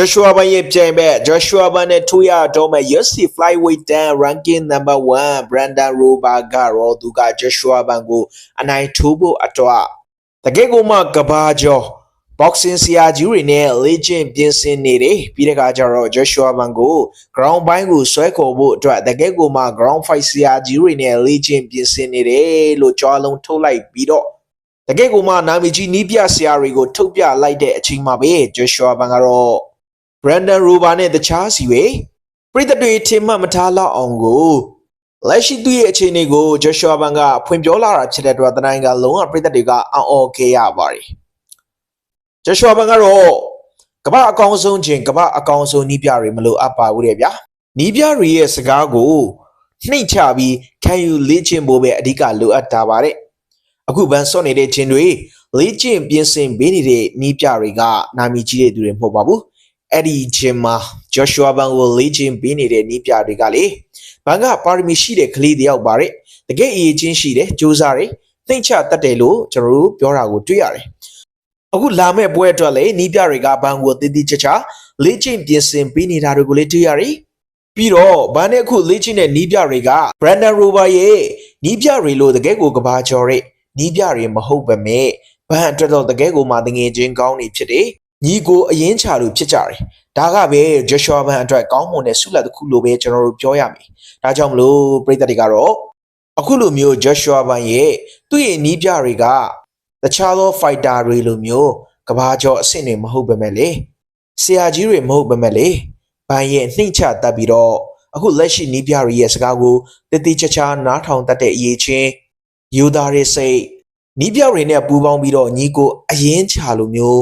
Joshua ဘန်ရဲ့ပြိုင်ဘက် Joshua ဘန်နဲ့ထိုးရတော့မဲ့ UFC Flyweight 10 Ranking Number 1 Brandon Rober ကတော့သူက Joshua ဘန်ကိုအနိုင်ထိုးဖို့အတွက်တကယ်ကိုမှကဘာကျော် boxing ဆရာကြီးတွေနဲ့လေ့ကျင့်ပြင်ဆင်နေတယ်ပြီးတဲ့အခါကျတော့ Joshua ဘန်ကို ground ဘိုင်းကိုဆွဲခေါ်ဖို့အတွက်တကယ်ကိုမှ ground fight ဆရာကြီးတွေနဲ့လေ့ကျင့်ပြင်ဆင်နေတယ်လို့ကြွားလုံးထုတ်လိုက်ပြီးတော့တကယ်ကိုမှနာမည်ကြီးနီးပြဆရာတွေကိုထုတ်ပြလိုက်တဲ့အချိန်မှာပဲ Joshua ဘန်ကတော့ Brandon Rober နဲ့တခြားစီပဲပြည်သက်တွေထင်မှတ်မထားလောက်အောင်ကိုလက်ရှိသူ့ရဲ့အခြေအနေကို Joshua ဘန်ကဖွင့်ပြောလာတာဖြစ်တဲ့အတွက်တနိုင်ကလုံးဝပြည်သက်တွေကအံ့ဩခဲ့ရပါတယ် Joshua ဘန်ကတော့ကမ္ဘာအကောင်ဆုံးချင်းကမ္ဘာအကောင်ဆုံးနီးပြတွေမလို့အပ်ပါဘူးတဲ့ဗျာနီးပြတွေရဲ့စကားကိုနှိမ့်ချပြီးခံယူလေ့ကျင့်ဖို့ပဲအဓိကလိုအပ်တာပါတဲ့အခုဗန်ဆော့နေတဲ့ချင်းတွေလေ့ကျင့်ပြင်ဆင်ပေးနေတဲ့နီးပြတွေကနာမည်ကြီးတဲ့သူတွေမဟုတ်ပါဘူး အဲ့ဒီချင်းမှာ Joshua ဘန်ကိုလေ့ကျင့်ပေးနေတဲ့နီးပြတွေကလေဘန်ကပါရမီရှိတဲ့ကလေးတယောက်ပါတဲ့တကယ်အရေးချင်းရှိတယ်စူးစမ်းတယ်သိမ့်ချတတ်တယ်လို့ကျွန်တော်တို့ပြောတာကိုတွေ့ရတယ်အခုလာမဲ့ပွဲအတွက်လေနီးပြတွေကဘန်ကိုတည်တည်ချာချာလေ့ကျင့်ပြင်ဆင်ပေးနေတာတွေကိုလေတွေ့ရတယ်ပြီးတော့ဗန်နဲ့အခုလေ့ကျင့်တဲ့နီးပြတွေက Brandon Rober ရဲ့နီးပြတွေလို့တကယ်ကိုကဘာကျော်တဲ့နီးပြတွေမဟုတ်ပါမဲ့ဘန်အတွက်တော့တကယ်ကိုမှတငယ်ချင်းကောင်းနေဖြစ်တယ် ညီကိုအရင်ချလို့ဖြစ်ကြတယ်ဒါကပဲ Joshua ဘန်အတွက်ကောင်းမွန်တဲ့ဆုလက်တစ်ခုလိုပဲကျွန်တော်တို့ပြောရမယ်ဒါကြောင့်မလို့ပြည်သက်တွေကတော့အခုလိုမျိုး Joshua ဘန်ရဲ့သူ့ရဲ့နီးပြတွေကတခြားသော fighter တွေလိုမျိုးကဘာကျော်အဆင့်တွေမဟုတ်ပါမဲ့လေဆရာကြီးတွေမဟုတ်ပါမဲ့လေဘန်ရဲ့နှိမ့်ချတတ်ပြီးတော့အခုလက်ရှိနီးပြတွေရဲ့စကားကိုတတိချာချာနားထောင်တတ်တဲ့အရေးချင်းယူသားရဲ့စိတ်နီးပြတွေနဲ့ပူးပေါင်းပြီးတော့ညီကိုအရင်ချလို့မျိုး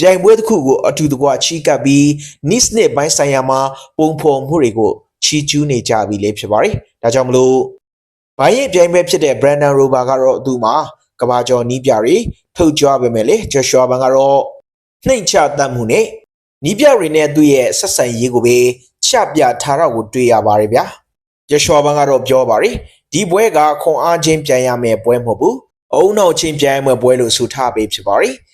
ပြိုင်ပွဲတစ်ခုကိုအတူတကွချီးကပ်ပြီးနိစနစ်ပိုင်းဆိုင်ရာမှာပုံဖော်မှုတွေကိုချီးကျူးနေကြပြီလေဖြစ်ပါတယ်။ဒါကြောင့်မလို့ဘိုင်းရဲ့ပြိုင်ပွဲဖြစ်တဲ့ Brandon Rober ကတော့သူ့မှာကဘာကျော်နီးပြတွေထုတ်ကြွပါမယ်လေ Joshua ဘန်ကတော့နှိမ့်ချတတ်မှုနဲ့နီးပြတွေနဲ့သူ့ရဲ့ဆက်ဆံရေးကိုပဲချပြထားတော့ကိုတွေ့ရပါတယ်ဗျာ။ Joshua ဘန်ကတော့ပြောပါတယ်ဒီပွဲကခွန်အားချင်းပြန်ရမယ်ပွဲမဟုတ်ဘူး။အုံနောက်ချင်းပြန်ရမယ်ပွဲလို့ဆိုထားပေးဖြစ်ပါတယ်။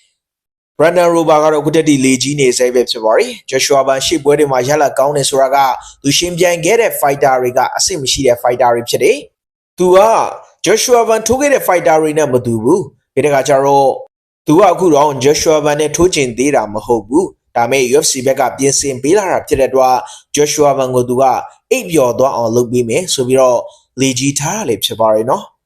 Brandon Rober ကတော့အခုတက်တီလေကြီးနေစေပဲဖြစ်ပါတယ်။ Joshua ဘန်ရှေ့ပွဲတွေမှာရလကောင်းနေဆိုတာကသူရှင်ပြိုင်ခဲ့တဲ့ fighter တွေကအဆင့်မရှိတဲ့ fighter တွေဖြစ်တယ်။သူက Joshua ဘန်ထိုးခဲ့တဲ့ fighter တွေနဲ့မတူဘူး။ဒီတခါကျတော့သူကအခုတော့ Joshua ဘန်နဲ့ထိုးကျင်သေးတာမဟုတ်ဘူး။ဒါပေမဲ့ UFC ဘက်ကပြင်ဆင်ပေးလာတာဖြစ်တဲ့အတွက် Joshua ဘန်ကိုသူကအိပ်ပျော်သွားအောင်လုပ်ပေးမယ်ဆိုပြီးတော့လေကြီးထားတာလည်းဖြစ်ပါရဲ့နော်။